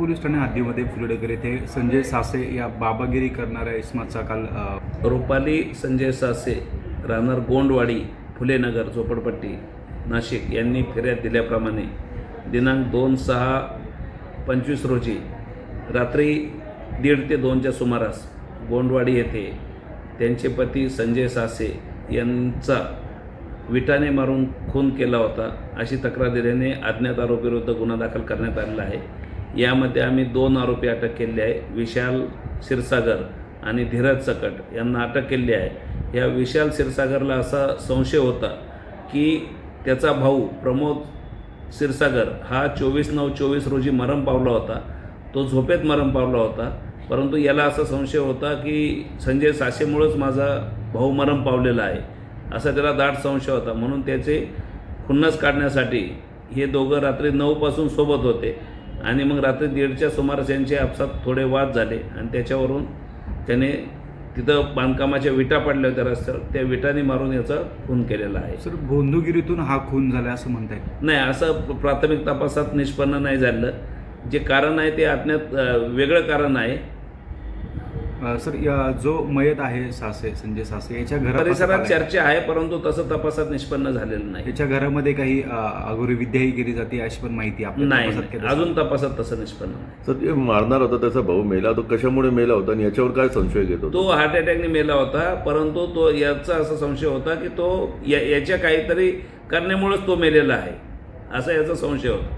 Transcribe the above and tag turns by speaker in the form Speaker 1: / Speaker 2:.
Speaker 1: Police Thane हद्दीमध्ये फुलडेकर येथे संजय सासे या बाबागिरी करणाऱ्या इस्माचा काल
Speaker 2: रुपाली संजय सासे राहणार गोंडवाडी फुलेनगर झोपडपट्टी नाशिक यांनी फिर्याद दिल्याप्रमाणे दिनांक दोन सहा पंचवीस रोजी रात्री दीड ते दोनच्या सुमारास गोंडवाडी येथे त्यांचे पती संजय सासे यांचा विटाने मारून खून केला होता अशी तक्रार दिल्याने अज्ञात आरोपीविरुद्ध गुन्हा दाखल करण्यात आलेला आहे. यामध्ये आम्ही दोन आरोपी अटक केले आहे. विशाल क्षीरसागर आणि धीरज सकट यांना अटक केली आहे. या विशाल क्षीरसागरला असा संशय होता की त्याचा भाऊ प्रमोद क्षीरसागर हा चोवीस नऊ चोवीस रोजी मरण पावला होता. तो झोपेत मरण पावला होता. परंतु याला असा संशय होता की संजय साशेमुळंच माझा भाऊ मरण पावलेला आहे. असा त्याला दाट संशय होता. म्हणून त्याचे खुन्नस काढण्यासाठी हे दोघं रात्री नऊपासून सोबत होते. आणि मग रात्री दीडच्या सुमारास यांचे आपसात थोडे वाद झाले. आणि त्याच्यावरून त्याने तिथं बांधकामाच्या विटा पडल्या होत्या रस्त्यावर. त्या विटाने मारून याचा खून केलेला आहे.
Speaker 1: सर गोंदुगिरीतून हा खून झाला असं म्हणताय.
Speaker 2: नाही असं प्र- प्राथमिक तपासात निष्पन्न नाही झालं. जे कारण आहे ते अज्ञात अ, वेगळं कारण आहे.
Speaker 1: सर या जो मयत आहे सासे संजय सासे याच्या घरात
Speaker 2: परिसरात चर्चा आहे परंतु तसं तपासात निष्पन्न झालेलं नाही.
Speaker 1: याच्या घरामध्ये काही अ, अघोरी विद्याही केली जाते अशी पण माहिती
Speaker 2: नाही अजून तपासात तसं निष्पन्न नाही.
Speaker 3: तर ते मारणार होता त्याचा भाऊ मेला तो कशामुळे मेला होता आणि याच्यावर काय संशय घेत
Speaker 2: तो हार्ट अटॅकने मेला होता परंतु तो याचा असा संशय होता की तो या याच्या काहीतरी करण्यामुळेच तो मेलेला आहे असा याचा संशय होता.